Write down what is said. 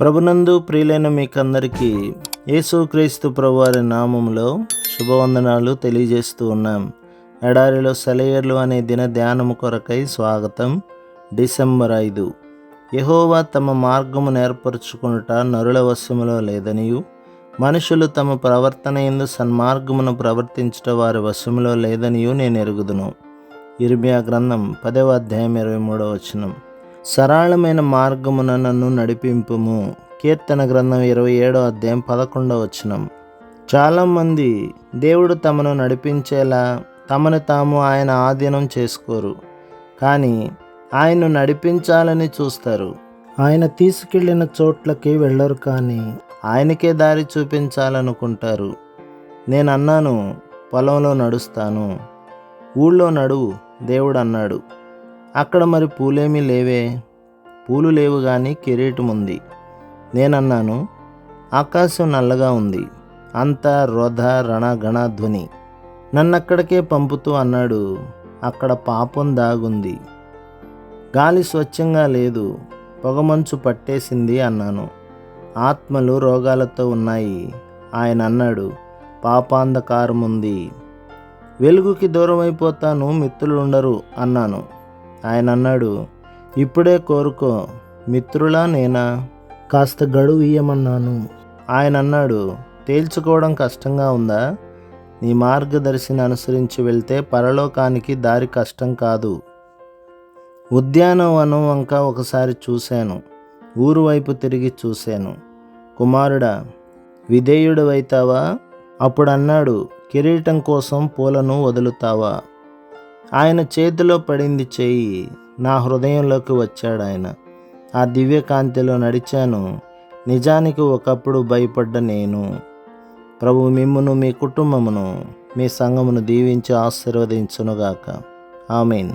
ప్రభునందు ప్రియులైన మీకందరికీ యేసుక్రీస్తు ప్రభువారి నామంలో శుభవందనాలు తెలియజేస్తూ ఉన్నాం. ఎడారిలో సెలయర్లు అనే దిన ధ్యానము కొరకై స్వాగతం. డిసెంబర్ ఐదు. యహోవా తమ మార్గము నేర్పరచుకునుట నరుల వశములో లేదనియు. మనుషులు తమ ప్రవర్తన ఎందు సన్మార్గమును ప్రవర్తించుట వారి వశములో లేదనియు నేను ఎరుగుదును ఇర్మియా గ్రంథం పదవ అధ్యాయం ఇరవై మూడవ వచనం. సరళమైన మార్గమున నన్ను నడిపింపుము. కీర్తన గ్రంథం ఇరవై ఏడో అధ్యాయం పదకొండవ వచనం. చాలామంది దేవుడు తమను నడిపించేలా తమను తాము ఆయన ఆధీనం చేసుకోరు. కానీ ఆయన్ను నడిపించాలని చూస్తారు. ఆయన తీసుకెళ్ళిన చోట్లకి వెళ్ళరు కానీ ఆయనకే దారి చూపించాలనుకుంటారు. నేను అన్నాను పొలంలో నడుస్తాను. ఊళ్ళో నడువు దేవుడు అన్నాడు. అక్కడ మరి పూలేమీ లేవే. పూలు లేవు కానీ కిరీటం ఉంది. నేనన్నాను ఆకాశం నల్లగా ఉంది. అంతా రోధ రణ గణ ధ్వని. నన్నక్కడికే పంపుతూ అన్నాడు అక్కడ పాపం దాగుంది. గాలి స్వచ్ఛంగా లేదు పొగమంచు పట్టేసింది అన్నాను. ఆత్మలు రోగాలతో ఉన్నాయి ఆయన అన్నాడు పాపాంధకారం ఉంది వెలుగుకి దూరమైపోతాను మిత్రులు ఉండరు అన్నాను. ఆయన అన్నాడు ఇప్పుడే కోరుకో మిత్రులా నేనా? కాస్త గడువు ఇయ్యమన్నాను. ఆయన అన్నాడు తేల్చుకోవడం కష్టంగా ఉందా? నీ మార్గదర్శిని అనుసరించి వెళ్తే పరలోకానికి దారి కష్టం కాదు. ఉద్యానవనం వంక ఒకసారి చూశాను ఊరు వైపు తిరిగి చూశాను. కుమారుడా విధేయుడవైతావా? అప్పుడు అన్నాడు కిరీటం కోసం పూలను వదులుతావా? ఆయన చేతిలో పడింది చేయి. నా హృదయంలోకి వచ్చాడు ఆయన. ఆ దివ్యకాంతిలో నడిచాను. నిజానికి ఒకప్పుడు భయపడ్డ నేను. ప్రభు మిమ్మును మీ కుటుంబమును మీ సంఘమును దీవించి ఆశీర్వదించునుగాక. ఆమెన్.